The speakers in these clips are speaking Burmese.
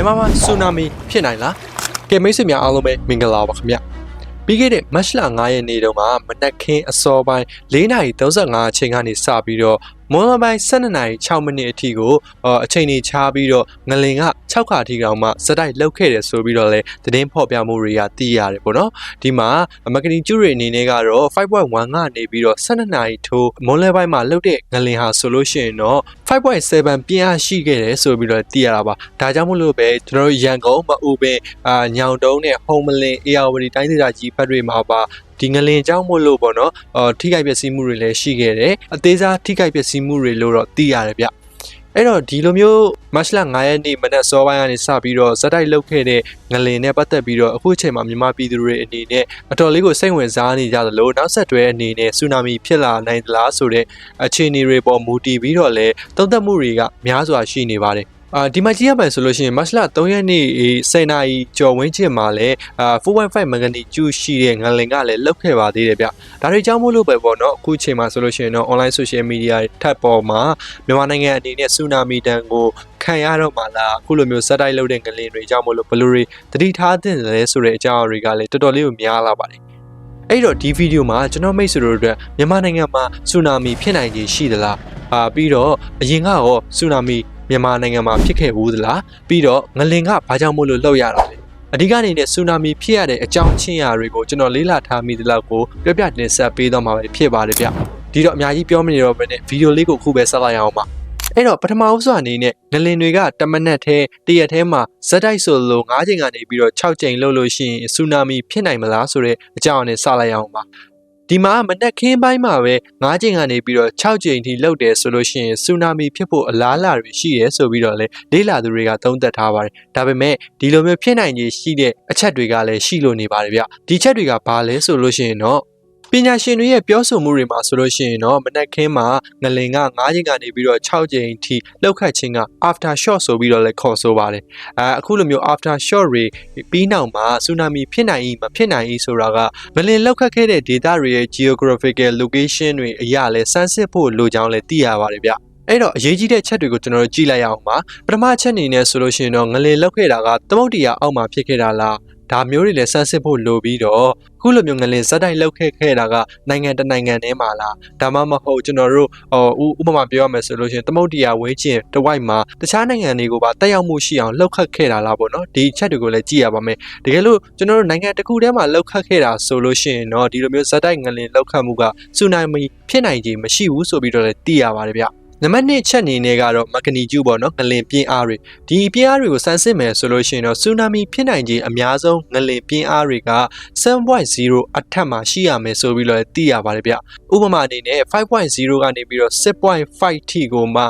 မြန်မာမှာဆူနာမီဖြစ်နိုင်လားကဲမိတ်ဆွေများအားလုံးပဲမင်္ဂလာပါခင်ဗျပြီးခဲ့တဲ့မတ်လ9ရက်နေ့တုန်းကမနက်ခင်းအစောပိုင်း4:35အချိန်ကနေစပြီးတော့ မွန်လပိုင်း12:06မိနစ်အထိကိုအော်အချိန်ကြီးချားပြီးတော့ငလင်က6ခါအထိကောင်မှစတိုက်လောက်ခဲ့တယ်ဆိုပြီးတော့လဲသတင်းဖော်ပြမှုတွေကသိရတယ်ပေါ့နော်ဒီမှာမကနီကျူတွေအနေနဲ့ကတော့5.1ကနေပြီးတော့12:00ထိုးမွန်လပိုင်းမှာလောက်တဲ့ငလင်ဟာဆိုလို့ရှိရင်တော့5.7ပြင်းအားရှိခဲ့တယ်ဆိုပြီးတော့သိရတာပါဒါကြောင့်မို့လို့ပဲကျွန်တော်တို့ရန်ကုန်မအူပင်အာညောင်တုံးနဲ့ဟုံမလင်အေယာဝတီတိုင်းဒေသကြီးဘက်တွေမှာပါ ဒီငလင်ကြောင့်မို့လို့ပေါ့နော်အော်ထိခိုက်ပျက်စီးမှုတွေလည်းရှိခဲ့တယ်အသေးစားထိခိုက်ပျက်စီးမှုတွေလို့တော့သိရတယ်ဗျအဲ့တော့ဒီလိုမျိုးမတ်လ9ရက်နေ့မနက်စောပိုင်းကနေစပြီးတော့ဇက်တိုက်လုတ်ခဲ့တဲ့ငလင်နဲ့ပတ်သက်ပြီးတော့အခုအချိန်မှာမြန်မာပြည်သူတွေအနေနဲ့အတော်လေးကိုစိတ်ဝင်စားနေကြသလိုနောက်ဆက်တွဲအနေနဲ့ဆူနာမီဖြစ်လာနိုင်သလားဆိုတဲ့အခြေအနေတွေပေါ်မူတည်ပြီးတော့လည်းသုံးသပ်မှုတွေကများစွာရှိနေပါတယ် အာဒီမှာကြည့်ရမယ်ဆိုလို့ရှိရင်မတ်လ3ရက်နေ့10နာရီကျော်ဝန်းကျင်မှာလည်းအာ4.5မဂနီကျူရှိတဲ့ငလင်ကလည်းလောက်ခဲ့ပါသေးတယ်ဗျဒါတွေကြောင့်မို့လို့ပဲပေါ့နော်အခုချိန်မှာဆိုလို့ရှိရင်တော့ online social media ထပ်ပေါ်မှာမြန်မာနိုင်ငံအနေနဲ့ဆူနာမီတန်ကိုခံရတော့မှလားအခုလိုမျိုးစက်တိုက်လုပ်တဲ့ငလင်တွေကြောင့်မို့လို့ဘလူတွေတတိထားတဲ့လဲဆိုတဲ့အကြောင်းအရာတွေကလည်းတော်တော်လေးကိုများလာပါတယ်အဲ့တော့ဒီဗီဒီယိုမှာကျွန်တော်မိတ်ဆွေတို့အတွက်မြန်မာနိုင်ငံမှာဆူနာမီဖြစ်နိုင်ခြေရှိသလားအာပြီးတော့အရင်ကရောဆူနာမီ မြန်မာနိုင်ငံမှာဖြစ်ခဲ့ဘူးသလားပြီးတော့ငလင်ကဘာကြောင့်မို့လို့လှုပ်ရတာလဲအဓိကအနေနဲ့ဆူနာမီဖြစ်ရတဲ့အကြောင်းချင်းရာတွေကိုကျွန်တော်လေးလာထားမိသလောက်ကိုပြပြတင်ဆက်ပေးတော့မှာပဲဖြစ်ပါတယ်ဗျဒီတော့အများကြီးပြောမနေတော့ဘဲနဲ့ဗီဒီယိုလေးကိုခုပဲဆက်လိုက်အောင်ပါအဲ့တော့ပထမဦးစွာအနေနဲ့ငလင်တွေကတမနက်ထဲတရက်ထဲမှာဇက်တိုက်ဆိုလို့9ချိန်ကနေပြီးတော့6ချိန်လှုပ်လို့ရှိရင်ဆူနာမီဖြစ်နိုင်မလားဆိုတဲ့အကြောင်းနဲ့စလိုက်အောင်ပါ ဒီမှာမနက်ခင်းပိုင်းမှာပဲ9ချိန်ကနေပြီးတော့6ချိန်ထိလှုပ်တယ်ဆိုလို့ရှိရင်ဆူနာမီဖြစ်ဖို့အလားအလာတွေရှိတယ်ဆိုပြီးတော့လေလေးလာသူတွေကသုံးသပ်ထားပါတယ်ဒါပေမဲ့ဒီလိုမျိုးဖြစ်နိုင်ခြေရှိတဲ့အချက်တွေကလည်းရှိလို့နေပါတယ်ဗျဒီချက်တွေကဘာလဲဆိုလို့ရှိရင်တော့ ပညာရှင်တွေရဲ့ပြောဆိုမှုတွေမှာဆိုလို့ရှိရင်တော့မနက်ခင်းမှာငလင်က9ချိန်ကနေပြီးတော့6ချိန်ထိလောက်ခတ်ခြင်းက after shot ဆိုပြီးတော့လည်းခေါ်ဆိုပါတယ်အဲအခုလိုမျိုး after shot တွေပြီးနောက်မှာဆူနာမီဖြစ်နိုင်၏မဖြစ်နိုင်၏ဆိုတာကငလင်လောက်ခတ်ခဲ့တဲ့ data တွေရဲ့ geographical location တွေအရာလဲစမ်းစစ်ဖို့လိုကြောင်းလည်းသိရပါတယ်ဗျအဲ့တော့အရေးကြီးတဲ့ချက်တွေကိုကျွန်တော်တို့ကြည့်လိုက်ရအောင်ပါပထမချက်အနေနဲ့ဆိုလို့ရှိရင်တော့ငလင်လောက်ခဲ့တာကသမုတ်တရားအောက်မှာဖြစ်ခဲ့တာလား ဒါမျိုးတွေလည်းစမ်းစစ်ဖို့လိုပြီးတော့ခုလိုမျိုးငလင်ဇက်တိုက်လောက်ခဲ့ခဲ့တာကနိုင်ငံတနိုင်ငံထဲမှာလားဒါမှမဟုတ်ကျွန်တော်တို့ဟိုဥပမာပြောရမယ်ဆိုလို့ရှိရင်သမုတ်တရားဝင်းကျင်တဝိုက်မှာတခြားနိုင်ငံတွေကိုပါတက်ရောက်မှုရှိအောင်လှုပ်ခတ်ခဲ့တာလားပေါ့နော်ဒီချက်တွေကိုလည်းကြည့်ရပါမယ်တကယ်လို့ကျွန်တော်တို့နိုင်ငံတစ်ခုထဲမှာလှုပ်ခတ်ခဲ့တာဆိုလို့ရှိရင်တော့ဒီလိုမျိုးဇက်တိုက်ငလင်လှုပ်ခတ်မှုကဆူနာမီဖြစ်နိုင်ခြင်းမရှိဘူးဆိုပြီးတော့လည်းသိရပါတယ်ဗျ နံပါတ်1ချက်အနေနဲ့ကတော့မကနီကျူပေါ့နော်ငလင်ပြင်းအားတွေဒီပြင်းအားတွေကိုစမ်းစစ်မယ်ဆိုလို့ရှိရင်တော့ဆူနာမီဖြစ်နိုင်ခြင်းအများဆုံးငလင်ပြင်းအားတွေက7.0အထက်မှာရှိရမယ်ဆိုပြီးတော့သိရပါတယ်ဗျဥပမာအနေနဲ့5.0ကနေပြီးတော့6.5ထိကိုမှ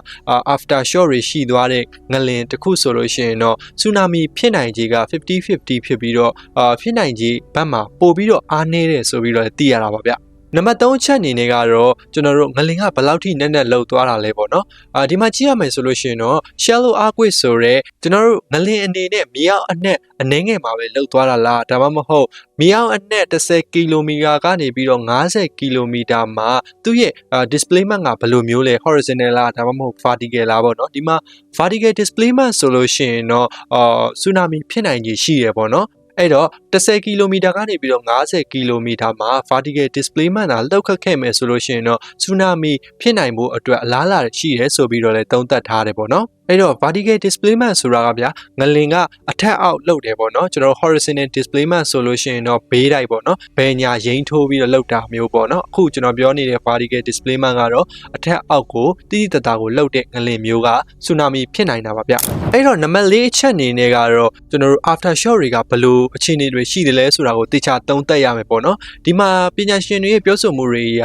after shot တွေရှိသွားတဲ့ငလင်တစ်ခုဆိုလို့ရှိရင်တော့ဆူနာမီဖြစ်နိုင်ခြင်းက50-50ဖြစ်ပြီးတော့အာဖြစ်နိုင်ခြင်းဘက်မှာပို့ပြီးတော့အားနည်းတယ်ဆိုပြီးတော့သိရတာပါဗျ နံပါတ်3ချက်အနေနဲ့ကတော့ကျွန်တော်တို့ငလင်ကဘယ်လောက်ထိနက်နက်လှုပ်သွားတာလဲပေါ့နော်အာဒီမှာကြည့်ရမယ်ဆိုလို့ရှိရင်တော့ shallow earthquake ဆိုရဲကျွန်တော်တို့ငလင်အနေနဲ့မြေအောက်အနက်အနှဲငယ်မှာပဲလှုပ်သွားတာလားဒါမှမဟုတ်မြေအောက်အနက်10ကီလိုမီတာကနေပြီးတော့90ကီလိုမီတာမှာသူ့ရဲ့ displacement ကဘယ်လိုမျိုးလဲ horizontal လားဒါမှမဟုတ် vertical လားပေါ့နော်ဒီမှာ vertical displacement ဆိုလို့ရှိရင်တော့အာ tsunami ဖြစ်နိုင်ခြေရှိရပေါ့နော် အဲ့တော့10ကီလိုမီတာကနေပြီးတော့90ကီလိုမီတာမှာ vertical displacement သာလောက်ခတ်ခဲ့မယ်ဆိုလို့ရှိရင်တော့ tsunami ဖြစ်နိုင်ဖို့အတွက်အလားအလာရှိတယ်ဆိုပြီးတော့လည်းသုံးသပ်ထားတယ်ပေါ့နော် အဲ့တော့ vertical displacement ဆိုတာကဗျာငလင်ကအထက်အောက်လှုပ်တယ်ပေါ့နော်ကျွန်တော် horizontal displacement ဆိုလို့ရှိရင်တော့ဘေးတိုက်ပေါ့နော်ဘယ်ညာရိမ့်ထိုးပြီးတော့လှုပ်တာမျိုးပေါ့နော်အခုကျွန်တော်ပြောနေတဲ့ vertical displacement ကတော့အထက်အောက်ကိုတိတိတတာကိုလှုပ်တဲ့ငလင်မျိုးက tsunami ဖြစ်နိုင်တာပါဗျအဲ့တော့နံပါတ်၄အချက်အနေနဲ့ကတော့ကျွန်တော်တို့ after shock တွေကဘယ်လိုအခြေအနေတွေရှိတယ်လဲဆိုတာကိုသိချသုံးသပ်ရမယ်ပေါ့နော်ဒီမှာပညာရှင်တွေရဲ့ပြောဆိုမှုတွေအရ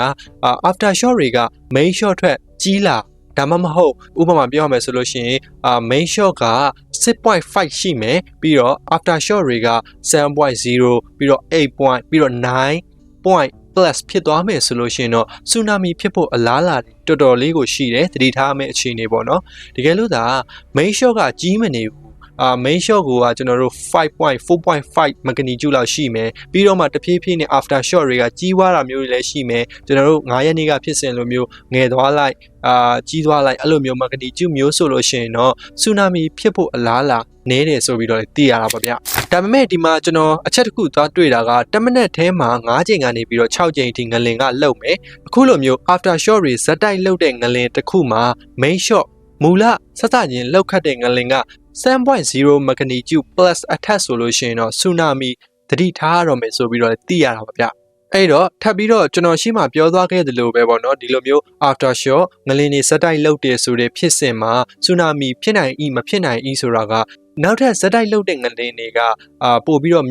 after shock တွေက main shock ထွက်ကြီးလာ ဒါမှမဟုတ်ဥပမာပြောရမယ်ဆိုလို့ရှိရင်အာ main shot က6.5ရှိမယ်ပြီးတော့ after shot တွေက7.0ပြီးတော့8 point ပြီးတော့9 point plus ဖြစ်သွားမယ်ဆိုလို့ရှိရင်တော့ tsunami ဖြစ်ဖို့အလားအလာတော်တော်လေးကိုရှိတယ်သတိထားမယ့်အခြေအနေပေါ့နော်တကယ်လို့ဒါ main shot ကကြီးမနေဘူး အာ main shot ကိုကကျွန်တော်တို့5.4.5 magnitude လောက်ရှိမယ်ပြီးတော့မှတဖြည်းဖြည်းနဲ့ after shot တွေကကြီးွားတာမျိုးတွေလည်းရှိမယ်ကျွန်တော်တို့9ရက်နေ့ကဖြစ်စဉ်လိုမျိုးငယ်သွားလိုက်အာကြီးသွားလိုက်အဲ့လိုမျိုး magnitude မျိုးဆိုလို့ရှိရင်တော့ tsunami ဖြစ်ဖို့အလားအလာနေတယ်ဆိုပြီးတော့လည်းသိရတာပါဗျဒါပေမဲ့ဒီမှာကျွန်တော်အချက်တစ်ခုသွားတွေ့တာက10မိနစ်ထဲမှာ9ချိန်ကနေပြီးတော့6ချိန်အထိငလင်ကလှုပ်မယ်အခုလိုမျိုး after shot တွေဇက်တိုက်လှုပ်တဲ့ငလင်တစ်ခုမှာ main shot မူလဆက်စချင်းလှုပ်ခတ်တဲ့ငလင်က7.0 magnitude plus အထက်ဆိုလို့ရှိရင်တော့ tsunami သတိထားရတော့မယ်ဆိုပြီးတော့လည်းသိရတာပါဗျအဲ့တော့ထပ်ပြီးတော့ကျွန်တော်ရှိမှပြောသွားခဲ့သလိုပဲပေါ့နော်ဒီလိုမျိုး after shock ငလင်တွေစက်တိုက်လှုပ်တယ်ဆိုတဲ့ဖြစ်စဉ်မှာ tsunami ဖြစ်နိုင်ဤမဖြစ်နိုင်ဤဆိုတာကနောက်ထပ်စက်တိုက်လှုပ်တဲ့ငလင်တွေကအာပို့ပြီးတော့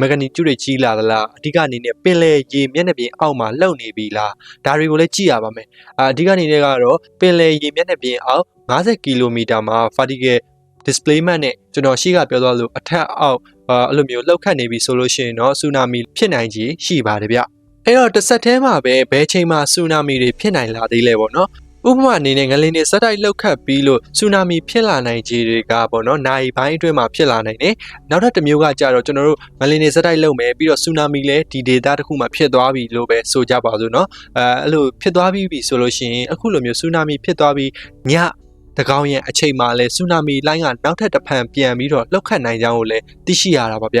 မဂနီကျူတွေကြီးလာသလားအဓိကအနေနဲ့ပင်လယ်ရေမျက်နှာပြင်အောက်မှာလှုပ်နေပြီလားဒါတွေကိုလည်းကြည့်ရပါမယ်အာအဓိကအနေနဲ့ကတော့ပင်လယ်ရေမျက်နှာပြင်အောက်50ကီလိုမီတာမှာ vertical displacement နဲ့ကျွန်တော်ရှိကပြောသွားလို့အထက်အောက်အာအဲ့လိုမျိုးလှုပ်ခတ်နေပြီဆိုလို့ရှိရင်တော့ဆူနာမီဖြစ်နိုင်ခြေရှိပါတယ်ဗျအဲ့တော့တစ်ဆက်တည်းမှာပဲဘယ်ချိန်မှာဆူနာမီတွေဖြစ်နိုင်လာသေးလဲပေါ့နော် ဥပမာအနေနဲ့ငလင်းတွေစက်တိုက်လှုပ်ခတ်ပြီးလို့ဆူနာမီဖြစ်လာနိုင်ခြေတွေကပေါ့နော်နိုင်ပိုင်းအတွင်းမှာဖြစ်လာနိုင်တယ်နောက်ထပ်တစ်မျိုးကကြတော့ကျွန်တော်တို့ငလင်းတွေစက်တိုက်လှုပ်မယ်ပြီးတော့ဆူနာမီလည်းဒီဒေတာတစ်ခုမှာဖြစ်သွားပြီလို့ပဲဆိုကြပါစို့နော်အဲအဲ့လိုဖြစ်သွားပြီးပြီဆိုလို့ရှိရင်အခုလိုမျိုးဆူနာမီဖြစ်သွားပြီးညတကောင်းရဲ့အချိန်မှလည်းဆူနာမီလိုင်းကနောက်ထပ်တစ်ဖန်ပြန်ပြီးတော့လှုပ်ခတ်နိုင်ကြောင်းကိုလည်းသိရှိရတာပါဗျ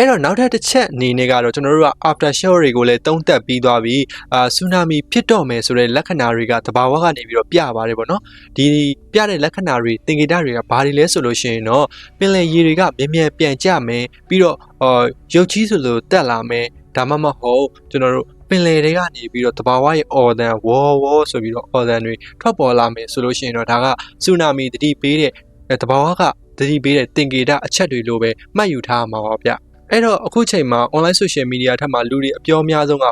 အဲ့တော့နောက်ထပ်တစ်ချက်အနေနဲ့ကတော့ကျွန်တော်တို့က after shock တွေကိုလည်းတုံးတက်ပြီးသွားပြီးအာဆူနာမီဖြစ်တော့မယ်ဆိုတဲ့လက္ခဏာတွေကတဘာဝကနေပြီးတော့ပြပါတယ်ပေါ့နော်ဒီပြတဲ့လက္ခဏာတွေသင်္ကေတတွေကဘာတွေလဲဆိုလို့ရှိရင်တော့ပင်လယ်ရေတွေကမြန်မြန်ပြန်ကျမယ်ပြီးတော့အာရုပ်ကြီးဆိုလို့တက်လာမယ်ဒါမှမဟုတ်ကျွန်တော်တို့ပင်လယ်တွေကနေပြီးတော့တဘာဝရဲ့ organ ဝေါ်ဝေါ်ဆိုပြီးတော့ organ တွေထွက်ပေါ်လာမယ်ဆိုလို့ရှိရင်တော့ဒါကဆူနာမီတတိပေးတဲ့တဘာဝကတတိပေးတဲ့သင်္ကေတအချက်တွေလိုပဲမှတ်ယူထားမှာပါဗျ အဲ့တော့အခုချိန်မှာ online social media ထက်မှာလူတွေအပြောများဆုံးက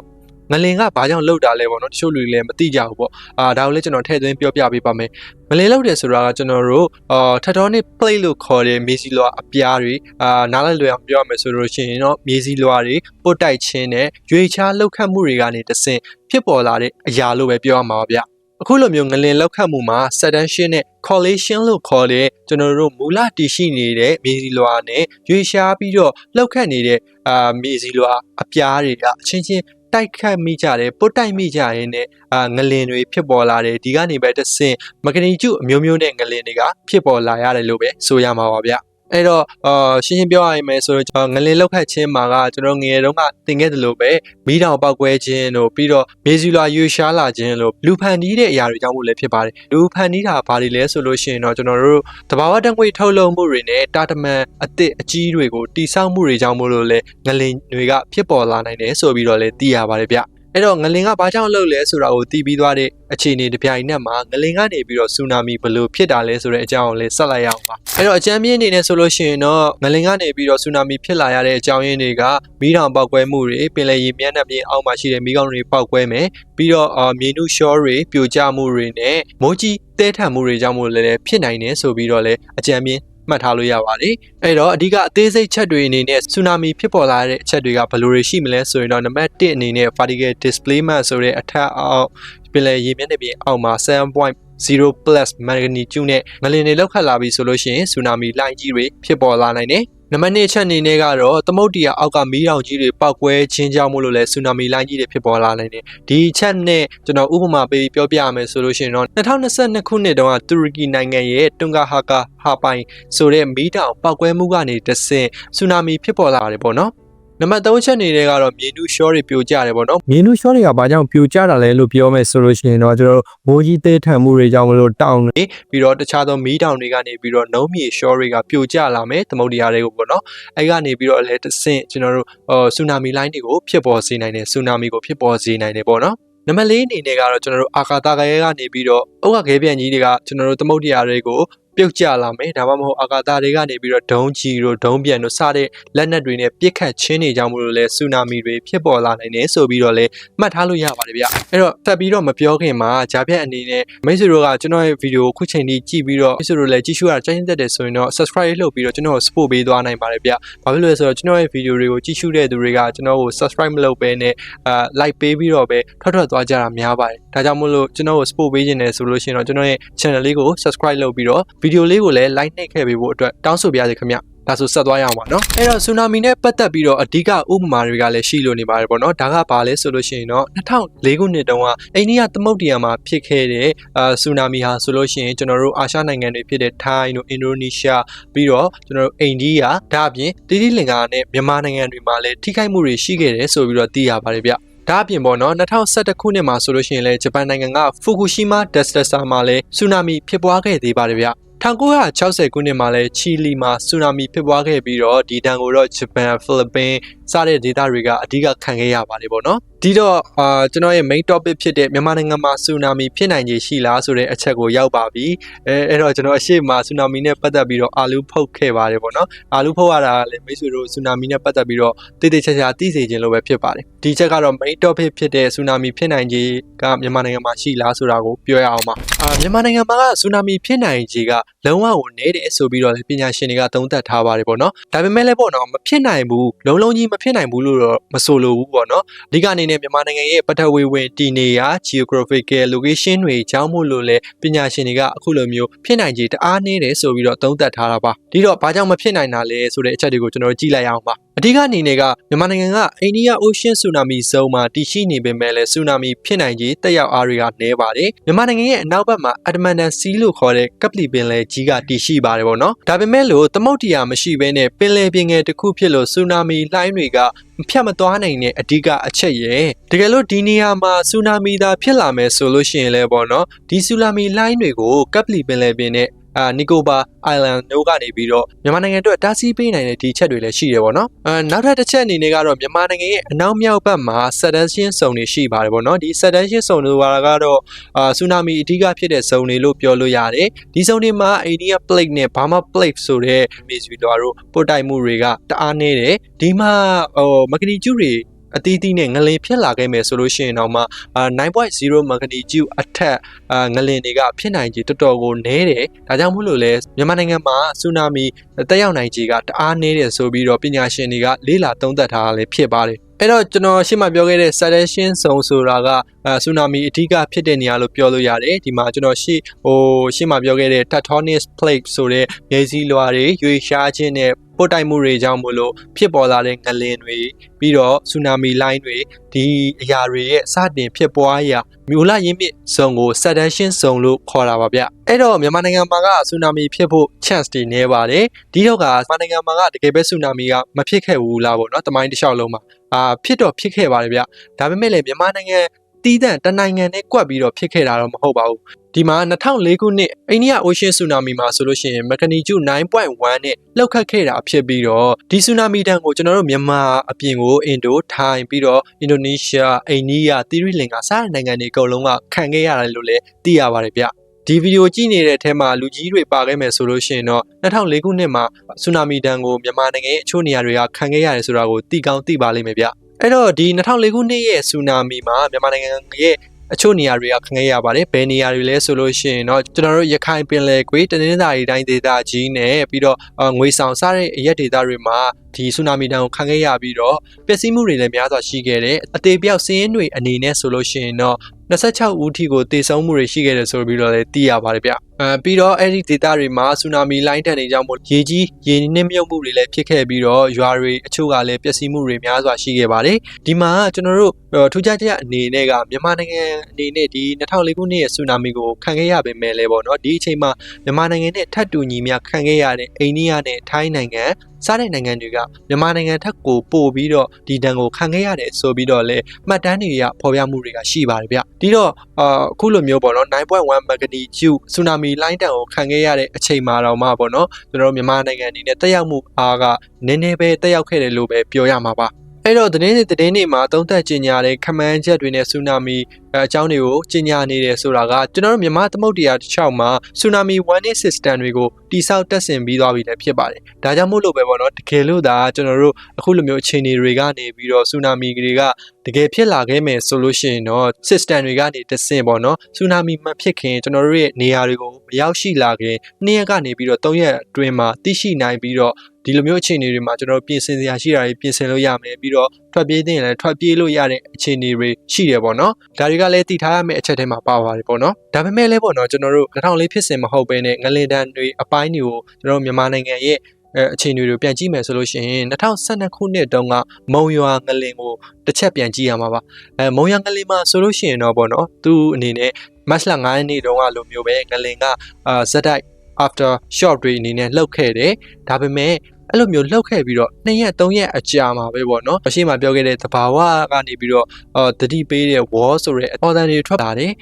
ငလင်ကဘာကြောင့်လောက်တာလဲပေါ့နော်တချို့လူတွေလည်းမသိကြဘူးပေါ့အာဒါကိုလည်းကျွန်တော်ထည့်သွင်းပြောပြပေးပါမယ်ငလင်လောက်တယ်ဆိုတာကကျွန်တော်တို့အာထက်တော်နစ် plate လို့ခေါ်တဲ့မြေစီလွာအပြားတွေအာနားလည်လွယ်အောင်ပြောရမယ်ဆိုလို့ရှိရင်တော့မြေစီလွာတွေပုတ်တိုက်ခြင်းနဲ့ရွေချားလောက်ခတ်မှုတွေကနေတဆင့်ဖြစ်ပေါ်လာတဲ့အရာလို့ပဲပြောရမှာပါဗျ အခုလိုမျိုးငလင်လောက်ခတ်မှုမှာ sedation နဲ့ collation လို့ခေါ်တဲ့ကျွန်တော်တို့မူလတည်ရှိနေတဲ့မြေစီလွာနဲ့ရွေရှားပြီးတော့လောက်ခတ်နေတဲ့အာမြေစီလွာအပြားတွေကအချင်းချင်းတိုက်ခတ်မိကြတယ်ပုတ်တိုက်မိကြရင်နဲ့အာငလင်တွေဖြစ်ပေါ်လာတယ်ဒီကနေပဲတဆင့်မဂနီကျုအမျိုးမျိုးနဲ့ငလင်တွေကဖြစ်ပေါ်လာရတယ်လို့ပဲဆိုရမှာပါဗျ အဲ့တော့အာရှင်းရှင်းပြောရရင်မယ်ဆိုတော့ကျွန်တော်ငလင်လောက်ခတ်ခြင်းမှာကကျွန်တော်ငယ်တုန်းကသင်ခဲ့တယ်လို့ပဲမီးတောင်ပောက်ကွဲခြင်းတို့ပြီးတော့မေဇီလာရွေရှားလာခြင်းလို့လူဖန်တီးတဲ့အရာတွေကြောင့်မို့လည်းဖြစ်ပါတယ်လူဖန်တီးတာဘာတွေလဲဆိုလို့ရှိရင်တော့ကျွန်တော်တို့တဘာဝတံငွေထုတ်လုပ်မှုတွေနဲ့တာတမန်အစ်စ်အကြီးတွေကိုတိစောက်မှုတွေကြောင့်မို့လို့လည်းငလင်တွေကဖြစ်ပေါ်လာနိုင်တယ်ဆိုပြီးတော့လည်းသိရပါတယ်ဗျ အဲ့တော့ငလင်ကဘာကြောင့်လှုပ်လဲဆိုတာကိုသိပြီးသွားတဲ့အခြေအနေတစ်ပြိုင်နက်မှာငလင်ကနေပြီးတော့ဆူနာမီဘယ်လိုဖြစ်တာလဲဆိုတဲ့အကြောင်းကိုလည်းဆက်လိုက်ရအောင်ပါအဲ့တော့အကြမ်းပြင်းအနေနဲ့ဆိုလို့ရှိရင်တော့ငလင်ကနေပြီးတော့ဆူနာမီဖြစ်လာရတဲ့အကြောင်းရင်းတွေကမီးတောင်ပေါက်ကွဲမှုတွေပင်လယ်ရေမျက်နှာပြင်အောက်မှာရှိတဲ့မီးကောင်းတွေပေါက်ကွဲမယ်ပြီးတော့အာမြေနုရှောတွေပြိုကျမှုတွေနဲ့မိုးကြီးတဲထန်မှုတွေကြောင့်မို့လည်းဖြစ်နိုင်တယ်ဆိုပြီးတော့လည်းအကြမ်းပြင်း မှတ်ထားလို့ရပါတယ်။အဲ့တော့အဓိကအသေးစိတ်ချက်တွေအနေနဲ့ဆူနာမီဖြစ်ပေါ်လာတဲ့အချက်တွေကဘယ်လိုတွေရှိမလဲဆိုရင်တော့နံပါတ်1အနေနဲ့ vertical displacement ဆိုတဲ့အထက်အောက်ပင်လယ်ရေမျက်နှာပြင်အောက်မှာ7.0 plus magnitude နဲ့ငလင်တွေလောက်ခတ်လာပြီဆိုလို့ရှိရင်ဆူနာမီလှိုင်းကြီးတွေဖြစ်ပေါ်လာနိုင်တယ်။ နံပါတ်2ချက်အနေနဲ့ကတော့သမုတ်တရားအောက်ကမီးတောင်ကြီးတွေပောက်ကွဲခြင်းကြောင့်မို့လို့လဲဆူနာမီလိုင်းကြီးတွေဖြစ်ပေါ်လာနိုင်တယ်။ဒီချက်နဲ့ကျွန်တော်ဥပမာပေးပြောပြရမယ်ဆိုလို့ရှိရင်တော့2022ခုနှစ်တုန်းကတူရကီနိုင်ငံရဲ့တွန်ဂါဟာကာဟာပိုင်ဆိုတဲ့မီးတောင်ပောက်ကွဲမှုကနေတဆင့်ဆူနာမီဖြစ်ပေါ်လာတယ်ပေါ့နော်။ နံပါတ်3ချက်အနေနဲ့ကတော့မြေနုရှောတွေပြိုကျတယ်ပေါ့နော်မြင်းနူရှော့တွေကဘာကြောင့်ပြိုကျတာလဲလို့ပြောမယ်ဆိုလို့ရှိရင်တော့ကျွန်တော်တို့မိုးကြီးသေးထန်မှုတွေကြောင့်မလို့တောင်တွေပြီးတော့တခြားသောမီးတောင်တွေကနေပြီးတော့နှုံးမြေရှောတွေကပြိုကျလာမယ်သမုဒ္ဒရာတွေကိုပေါ့နော်အဲကနေပြီးတော့လည်းတဆင့်ကျွန်တော်တို့အော်ဆူနာမီလိုင်းတွေကိုဖြစ်ပေါ်စေနိုင်တယ်ဆူနာမီကိုဖြစ်ပေါ်စေနိုင်တယ်ပေါ့နော်နံပါတ်၄အနေနဲ့ကတော့ကျွန်တော်တို့အာကာသကရဲကနေပြီးတော့ဥက္ကခဲပြန့်ကြီးတွေကကျွန်တော်တို့သမုဒ္ဒရာတွေကို ပြုတ်ကျလာမယ်ဒါမှမဟုတ်အာကာသတွေကနေပြီးတော့ဒုံးကြီးတို့ဒုံးပြန်တို့စတဲ့လက်နက်တွေနဲ့ပြစ်ခတ်ချင်းနေကြမှုလို့လဲဆူနာမီတွေဖြစ်ပေါ်လာနိုင်တယ်ဆိုပြီးတော့လဲမှတ်ထားလို့ရပါတယ်ဗျအဲ့တော့တက်ပြီးတော့မပြောခင်မှာဂျာဖြတ်အနေနဲ့မိတ်ဆွေတို့ကကျွန်တော်ရဲ့ဗီဒီယိုခုချိန်ထိကြည့်ပြီးတော့မိတ်ဆွေတို့လည်းကြည့်ရှုရတာကြိုက်တဲ့တယ်ဆိုရင်တော့ subscribe လုပ်ပြီးတော့ကျွန်တော်ကို support ပေးသွားနိုင်ပါတယ်ဗျဘာဖြစ်လို့လဲဆိုတော့ကျွန်တော်ရဲ့ဗီဒီယိုတွေကိုကြည့်ရှုတဲ့သူတွေကကျွန်တော်ကို subscribe မလုပ်ဘဲနဲ့အာ like ပေးပြီးတော့ပဲထွက်ထွက်သွားကြတာများပါတယ်ဒါကြောင့်မို့လို့ကျွန်တော်ကို support ပေးခြင်းနဲ့ဆိုလို့ရှိရင်တော့ကျွန်တော်ရဲ့ channel လေးကို subscribe လုပ်ပြီးတော့ဗီဒီယိုလေးကိုလည်း like နှိပ်ခဲ့ပေးဖို့အတွက်တောင်းဆိုပါရစေခင်ဗျဒါဆိုဆက်သွားရအောင်ပါနော်အဲ့တော့ဆူနာမီနဲ့ပတ်သက်ပြီးတော့အဓိကဥပမာတွေကလည်းရှိလို့နေပါတယ်ပေါ့နော်ဒါကဘာလဲဆိုလို့ရှိရင်တော့2004ခုနှစ်တုန်းကအိန္ဒိယသမုဒ္ဒရာမှာဖြစ်ခဲ့တဲ့အာဆူနာမီဟာဆိုလို့ရှိရင်ကျွန်တော်တို့အာရှနိုင်ငံတွေဖြစ်တဲ့ထိုင်းတို့အင်ဒိုနီးရှားပြီးတော့ကျွန်တော်တို့အိန္ဒိယဒါအပြင်တိတိလင်္ကာနဲ့မြန်မာနိုင်ငံတွေမှာလည်းထိခိုက်မှုတွေရှိခဲ့တယ်ဆိုပြီးတော့သိရပါတယ်ဗျဒါအပြင်ပေါ့နော်2011ခုနှစ်မှာဆိုလို့ရှိရင်လည်းဂျပန်နိုင်ငံကဖူကူရှီမာဒက်စတဆာမှာလည်းဆူနာမီဖြစ်ပွားခဲ့သေးပါတယ်ဗျ 1960ခုနှစ်မှာလည်းချီလီမှာဆူနာမီဖြစ်ပွားခဲ့ပြီးတော့ဒီတန်ကိုတော့ဂျပန်ဖိလစ်ပင်း စတဲ့ဒေသတွေကအဓိကခံခဲ့ရပါတယ်ပေါ့နော်ဒီတော့အာကျွန်တော်ရဲ့ main topic ဖြစ်တဲ့မြန်မာနိုင်ငံမှာဆူနာမီဖြစ်နိုင်ခြေရှိလားဆိုတဲ့အချက်ကိုရောက်ပါပြီအဲအဲ့တော့ကျွန်တော်အရှိမဆူနာမီနဲ့ပတ်သက်ပြီးတော့အာလူဖုတ်ခဲ့ပါတယ်ပေါ့နော်အာလူဖုတ်ရတာကလည်းမိတ်ဆွေတို့ဆူနာမီနဲ့ပတ်သက်ပြီးတော့တိတိကျကျသိစေခြင်းလို့ပဲဖြစ်ပါတယ်ဒီချက်ကတော့ main topic ဖြစ်တဲ့ဆူနာမီဖြစ်နိုင်ခြေကမြန်မာနိုင်ငံမှာရှိလားဆိုတာကိုပြောရအောင်ပါအာမြန်မာနိုင်ငံမှာကဆူနာမီဖြစ်နိုင်ခြေကလုံးဝကိုနည်းတယ်ဆိုပြီးတော့လည်းပညာရှင်တွေကသုံးသပ်ထားပါတယ်ပေါ့နော်ဒါပေမဲ့လည်းပေါ့နော်မဖြစ်နိုင်ဘူးလုံးလုံးကြီးမဖြစ်နိုင်ဘူးလို့တော့မဆိုလိုဘူးပေါ့နော်အဓိကအနေနဲ့မြန်မာနိုင်ငံရဲ့ပထဝီဝင်တည်နေရာ geographical location တွေကြောင်းမို့လို့လဲပညာရှင်တွေကအခုလိုမျိုးဖြစ်နိုင်ခြေတအားနည်းတယ်ဆိုပြီးတော့သုံးသပ်ထားတာပါဒီတော့ဘာကြောင့်မဖြစ်နိုင်တာလဲဆိုတဲ့အချက်တွေကိုကျွန်တော်တို့ကြည့်လိုက်အောင်ပါ အဓိကအနေနဲ့ကမြန်မာနိုင်ငံကအိန္ဒိယ Ocean Tsunami Zone မှာတည်ရှိနေပေမဲ့လည်း Tsunami ဖြစ်နိုင်ခြေတက်ရောက်အားတွေကနည်းပါတယ်မြန်မာနိုင်ငံရဲ့အနောက်ဘက်မှာ Atmantan Sea လို့ခေါ်တဲ့ကပလီပင်လယ်ကြီးကတည်ရှိပါတယ်ပေါ့နော်ဒါပေမဲ့လို့သမုတ်တရားမရှိဘဲနဲ့ပင်လယ်ပြင်ငယ်တစ်ခုဖြစ်လို့ Tsunami လှိုင်းတွေကမဖြတ်မသွားနိုင်တဲ့အဓိကအချက်ရဲ့တကယ်လို့ဒီနေရာမှာဆူနာမီသာဖြစ်လာမယ်ဆိုလို့ရှိရင်လည်းပေါ့နော်ဒီဆူနာမီလိုင်းတွေကိုကပ်ပလီပင်လယ်ပြင်နဲ့ အာနီကိုဘာအိုင်လန်တို့ကနေပြီးတော့မြန်မာနိုင်ငံအတွက်တားဆီးပေးနိုင်တဲ့ဒီချက်တွေလည်းရှိတယ်ပေါ့နော်အဲနောက်ထပ်တစ်ချက်အနေနဲ့ကတော့မြန်မာနိုင်ငံရဲ့အနောက်မြောက်ဘက်မှာ sedation zone တွေရှိပါတယ်ပေါ့နော်ဒီ sedation zone တွေကတော့အာဆူနာမီအဓိကဖြစ်တဲ့ zone တွေလို့ပြောလို့ရတယ်ဒီ zone တွေမှာ India plate နဲ့ Burma plate ဆိုတဲ့ base တွေတို့ပို့တိုက်မှုတွေကတအားနေတယ်ဒီမှာဟိုမကနီကျူတွေ အတီးတီးနဲ့ငလင်ဖြစ်လာခဲ့မယ်ဆိုလို့ရှိရင်တော့မှအာ9.0 magnitude အထက်အာငလင်တွေကဖြစ်နိုင်ခြေတော်တော်ကိုနည်းတယ်ဒါကြောင့်မို့လို့လဲမြန်မာနိုင်ငံမှာဆူနာမီတက်ရောက်နိုင်ခြေကတအားနည်းတယ်ဆိုပြီးတော့ပညာရှင်တွေကလေးလာသုံးသပ်ထားတာလည်းဖြစ်ပါတယ်အဲ့တော့ကျွန်တော်ရှေ့မှာပြောခဲ့တဲ့ sedation zone ဆိုတာကအဲ ဆူနာမီအဓိကဖြစ်တဲ့နေရာလို့ပြောလို့ရတယ်ဒီမှာကျွန်တော်ရှေ့ဟိုရှေ့မှာပြောခဲ့တဲ့ tectonic plate ဆိုတဲ့မြေစည်းလွှာတွေရွေရှားခြင်းနဲ့ပို့တိုက်မှုတွေကြောင့်မို့လို့ဖြစ်ပေါ်လာတဲ့ငလင်တွေပြီးတော့ဆူနာမီလိုင်းတွေဒီအရာတွေရဲ့စတင်ဖြစ်ပွားရာမြို့လာရင်းမြစ်ဇုံကို sedation zone လို့ခေါ်တာပါဗျအဲ့တော့မြန်မာနိုင်ငံမှာကဆူနာမီဖြစ်ဖို့ chance တွေနေပါတယ်ဒီတော့ကမြန်မာနိုင်ငံမှာကတကယ်ပဲဆူနာမီကမဖြစ်ခဲ့ဘူးလားပေါ့နော်တမိုင်းတစ်လျှောက်လုံးမှာအာဖြစ်တော့ဖြစ်ခဲ့ပါတယ်ဗျဒါပေမဲ့လည်းမြန်မာနိုင်ငံ တီးတန့်တနိုင်ငံနဲ့ကွက်ပြီးတော့ဖြစ်ခဲ့တာတော့မဟုတ်ပါဘူးဒီမှာ2004ခုနှစ်အိန္ဒိယ Ocean Tsunami မှာဆိုလို့ရှိရင် magnitude 9.1နဲ့လှုပ်ခတ်ခဲ့တာဖြစ်ပြီးတော့ဒီ tsunami တန်းကိုကျွန်တော်တို့မြန်မာအပြင်ကိုအင်ဒိုထိုင်းပြီးတော့အင်ဒိုနီးရှားအိန္ဒိယသီရိလင်္ကာစတဲ့နိုင်ငံတွေအကုန်လုံးကခံခဲ့ရတယ်လို့လည်းသိရပါတယ်ဗျဒီဗီဒီယိုကြည့်နေတဲ့အထဲမှာလူကြီးတွေပါခဲ့မယ်ဆိုလို့ရှိရင်တော့2004ခုနှစ်မှာဆူနာမီတန်ကိုမြန်မာနိုင်ငံရဲ့အချို့နေရာတွေကခံခဲ့ရတယ်ဆိုတာကိုသိကောင်းသိပါလိမ့်မယ်ဗျ အဲ့တော့ဒီ2004ခုနှစ်ရဲ့ဆူနာမီမှာမြန်မာနိုင်ငံရဲ့အချို့နေရာတွေကခံခဲ့ရပါတယ်ဘယ်နေရာတွေလဲဆိုလို့ရှိရင်တော့ကျွန်တော်တို့ရခိုင်ပင်လယ်ကွေးတနင်္သာရီတိုင်းဒေသကြီးနဲ့ပြီးတော့ငွေဆောင်စတဲ့အရက်ဒေသတွေမှာဒီဆူနာမီတန်ကိုခံခဲ့ရပြီးတော့ပျက်စီးမှုတွေလည်းများစွာရှိခဲ့တယ်အသေးပြောက်စင်းတွေအနေနဲ့ဆိုလို့ရှိရင်တော့ 26ဦးထိကိုတေဆုံးမှုတွေရှိခဲ့တယ်ဆိုပြီးတော့လည်းသိရပါတယ်ဗျအဲပြီးတော့အဲ့ဒီဒေသတွေမှာဆူနာမီလိုင်းတန်တွေကြောင့်မို့ရေကြီးရေနစ်မြုပ်မှုတွေလည်းဖြစ်ခဲ့ပြီးတော့ရွာတွေအချို့ကလည်းပျက်စီးမှုတွေများစွာရှိခဲ့ပါတယ်ဒီမှာကျွန်တော်တို့ထူးခြားချက်အနေနဲ့ကမြန်မာနိုင်ငံအနေနဲ့ဒီ2004ခုနှစ်ရဲ့ဆူနာမီကိုခံခဲ့ရပေမဲ့လည်းပေါ့နော်ဒီအချိန်မှာမြန်မာနိုင်ငံနဲ့ထပ်တူညီမျှခံခဲ့ရတဲ့အိန္ဒိယနဲ့ထိုင်းနိုင်ငံစားတဲ့နိုင်ငံတွေကမြန်မာနိုင်ငံထက်ကိုပို့ပြီးတော့ဒီတန်ကိုခံခဲ့ရတယ်ဆိုပြီးတော့လေမှတ်တမ်းတွေကဖော်ပြမှုတွေကရှိပါတယ်ဗျဒီတော့အာအခုလိုမျိုးပေါ့နော်9.1 magnitude tsunami လိုင်းတန်ကိုခံခဲ့ရတဲ့အချိန်မှာတော့မှပေါ့နော်ကျွန်တော်တို့မြန်မာနိုင်ငံအနေနဲ့တက်ရောက်မှုအားကနည်းနည်းပဲတက်ရောက်ခဲ့တယ်လို့ပဲပြောရမှာပါ အဲ့တော့သတင်းတွေသတင်းတွေမှာသုံးသပ်ကြညာတဲ့ခမန်းချက်တွေနဲ့ဆူနာမီအကြောင်းတွေကိုကြညာနေတယ်ဆိုတာကကျွန်တော်တို့မြန်မာသမုဒ္ဒရာတစ်ချောင်းမှာဆူနာမီ warning system တွေကိုတိစောက်တက်ဆင်ပြီးသွားပြီလည်းဖြစ်ပါတယ်။ဒါကြောင့်မို့လို့ပဲပေါ့နော်တကယ်လို့ဒါကျွန်တော်တို့အခုလိုမျိုးအခြေအနေတွေကနေပြီးတော့ဆူနာမီတွေကတကယ်ဖြစ်လာခဲ့မယ်ဆိုလို့ရှိရင်တော့ system တွေကနေတဆင့်ပေါ့နော်ဆူနာမီမဖြစ်ခင်ကျွန်တော်တို့ရဲ့နေရာတွေကိုမရောက်ရှိလာခင်နှစ်ရက်ကနေပြီးတော့၃ရက်အတွင်းမှာသိရှိနိုင်ပြီးတော့ ဒီလိုမျိုးအခြေအနေတွေမှာကျွန်တော်တို့ပြင်ဆင်စရာရှိတာတွေပြင်ဆင်လို့ရမယ်ပြီးတော့ထွက်ပြေးတဲ့လည်းထွက်ပြေးလို့ရတဲ့အခြေအနေတွေရှိတယ်ပေါ့နော်ဒါတွေကလည်းတည်ထားရမယ့်အချက်ထဲမှာပါပါတယ်ပေါ့နော်ဒါပေမဲ့လည်းပေါ့နော်ကျွန်တော်တို့2004ဖြစ်စဉ်မဟုတ်ဘဲနဲ့ငလင်တန်တွေအပိုင်းတွေကိုကျွန်တော်တို့မြန်မာနိုင်ငံရဲ့အဲအခြေအနေတွေကိုပြန်ကြည့်မယ်ဆိုလို့ရှိရင်2012ခုနှစ်တုန်းကမုံရွာငလင်ကိုတစ်ချက်ပြန်ကြည့်ရမှာပါအဲမုံရွာငလင်မှာဆိုလို့ရှိရင်တော့ပေါ့နော်သူ့အနေနဲ့မတ်လ9ရက်နေ့တုန်းကလိုမျိုးပဲငလင်ကအာဇက်တိုက် after short တွေအနေနဲ့လှုပ်ခဲ့တယ်ဒါပေမဲ့ အဲ့လိုမျိုးလှုပ်ခဲ့ပြီးတော့2ရက်3ရက်အကြာမှာပဲပေါ့နော်အရှိမပြောခဲ့တဲ့သဘာဝကနေပြီးတော့အာတတိပေးတဲ့ wall ဆိုတဲ့ order တွေထွက်လာတယ်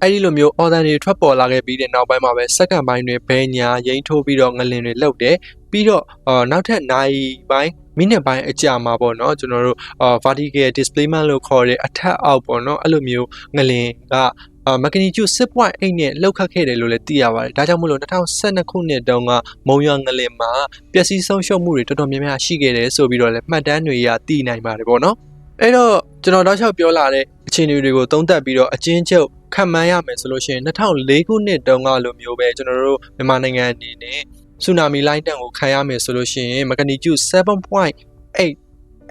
အဲ့ဒီလိုမျိုး order တွေထွက်ပေါ်လာခဲ့ပြီးတဲ့နောက်ပိုင်းမှာပဲ second ပိုင်းတွေဘဲညာရိမ့်ထိုးပြီးတော့ငလင်တွေလှုပ်တယ်ပြီးတော့အာနောက်ထပ်နိုင်ပိုင်းမိနစ်ပိုင်းအကြာမှာပေါ့နော်ကျွန်တော်တို့အာ vertical displacement လို့ခေါ်တဲ့အထက်အောက်ပေါ့နော်အဲ့လိုမျိုးငလင်ကအာ မက်ဂနီကျူ6.8နဲ့လှုပ်ခတ်ခဲ့တယ်လို့လည်းသိရပါတယ်။ဒါကြောင့်မို့လို့2012ခုနှစ်တုန်းကမုံရွာငလင်မှာပျက်စီးဆုံးရှုံးမှုတွေတော်တော်များများရှိခဲ့တယ်ဆိုပြီးတော့လည်းမှတ်တမ်းတွေရသိနိုင်ပါတယ်ပေါ့နော်။အဲ့တော့ကျွန်တော်တောက်လျှောက်ပြောလာတဲ့အခြေအနေတွေကိုသုံးသပ်ပြီးတော့အချင်းချုပ်ခံမှန်းရမယ်ဆိုလို့ရှိရင်2004ခုနှစ်တုန်းကလိုမျိုးပဲကျွန်တော်တို့မြန်မာနိုင်ငံအနေနဲ့ဆူနာမီလိုင်းတန်ကိုခံရမယ်ဆိုလို့ရှိရင်မက်ဂနီကျူ7.8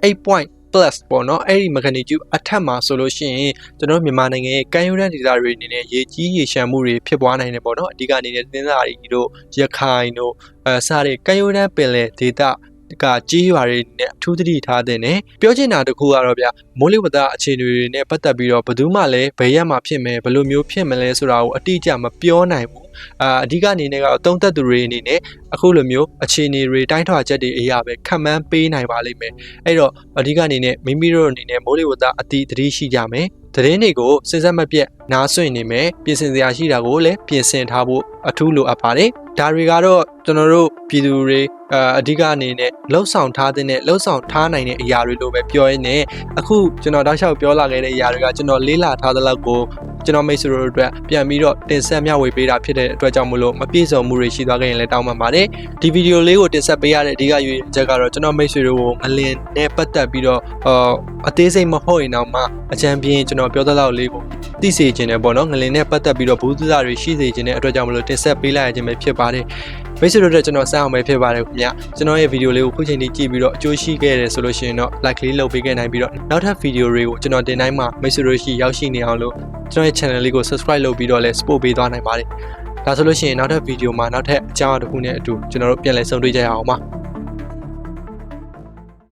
8 plus ပေါ့နော်အဲ့ဒီ magnitude အထက်မှာဆိုလို့ရှိရင်ကျွန်တော်တို့မြန်မာနိုင်ငံရဲ့ကမ်းရိုးတန်းဒေသတွေအနေနဲ့ရေကြီးရေရှမ်းမှုတွေဖြစ်ပွားနိုင်တယ်ပေါ့နော်အဓိကအနေနဲ့သင်းစာရီတို့ရခိုင်တို့အဲစတဲ့ကမ်းရိုးတန်းပင်လယ်ဒေသကကြီးရွာတွေနဲ့အထူးသတိထားတဲ့နဲ့ပြောချင်တာတခုကတော့ဗျမိုးလေဝသအခြေအနေတွေနဲ့ပတ်သက်ပြီးတော့ဘယ်သူမှလည်းဘယ်ရက်မှာဖြစ်မယ်ဘယ်လိုမျိုးဖြစ်မလဲဆိုတာကိုအတိအကျမပြောနိုင်ဘူး အာအဓိကအနေနဲ့ကတော့သုံးသက်သူတွေအနေနဲ့အခုလိုမျိုးအခြေအနေတွေတိုင်းထွာချက်တွေအရာပဲခံမှန်းပေးနိုင်ပါလိမ့်မယ်အဲ့တော့အဓိကအနေနဲ့မိမိတို့အနေနဲ့မိုးလေဝသအတိသတိရှိကြမယ် သတင်းတွေကိုစဉ်ဆက်မပြတ်နားဆွင့်နေမယ်ပြင်ဆင်စရာရှိတာကိုလည်းပြင်ဆင်ထားဖို့အထူးလိုအပ်ပါတယ်ဒါတွေကတော့ကျွန်တော်တို့ပြည်သူတွေအအဓိကအနေနဲ့လှုပ်ဆောင်ထားတဲ့နဲ့လှုပ်ဆောင်ထားနိုင်တဲ့အရာတွေလို့ပဲပြောရင်းနဲ့အခုကျွန်တော်တောက်လျှောက်ပြောလာခဲ့တဲ့အရာတွေကကျွန်တော်လေးလာထားတဲ့လောက်ကိုကျွန်တော်မိတ်ဆွေတို့အတွက်ပြန်ပြီးတော့တင်ဆက်မျှဝေပေးတာဖြစ်တဲ့အတွက်ကြောင့်မလို့မပြည့်စုံမှုတွေရှိသွားခဲ့ရင်လည်းတောင်းပန်ပါတယ်ဒီဗီဒီယိုလေးကိုတင်ဆက်ပေးရတဲ့အဓိကရွေးချက်ကတော့ကျွန်တော်မိတ်ဆွေတို့ကိုအလင်းနဲ့ပတ်သက်ပြီးတော့အာအသေးစိတ်မဟုတ်ရင်တော့မှအကြံပြင်းကျွန်တော်ပြောသလောက်လေးကိုသိစေခြင်းနဲ့ပေါ့နော်ငလင်နဲ့ပတ်သက်ပြီးတော့ဘူးသစာတွေရှိစေခြင်းနဲ့အတွက်ကြောင့်မလို့တင်ဆက်ပေးလိုက်ရခြင်းပဲဖြစ်ပါတယ်မိတ်ဆွေတို့အတွက်ကျွန်တော်စအောင်ပဲဖြစ်ပါတယ်ခင်ဗျကျွန်တော်ရဲ့ဗီဒီယိုလေးကိုခုချိန်ထိကြည့်ပြီးတော့အကျိုးရှိခဲ့တယ်ဆိုလို့ရှိရင်တော့ like လေးလုပ်ပေးခဲ့နိုင်ပြီးတော့နောက်ထပ်ဗီဒီယိုတွေကိုကျွန်တော်တင်တိုင်းမှာမိတ်ဆွေတို့ရှိရောက်ရှိနေအောင်လို့ကျွန်တော်ရဲ့ channel လေးကို subscribe လုပ်ပြီးတော့လည်း support ပေးသွားနိုင်ပါတယ်ဒါဆိုလို့ရှိရင်နောက်ထပ်ဗီဒီယိုမှာနောက်ထပ်အကြောင်းအရာတစ်ခုနဲ့အတူကျွန်တော်တို့ပြန်လည်ဆုံတွေ့ကြရအောင်ပါ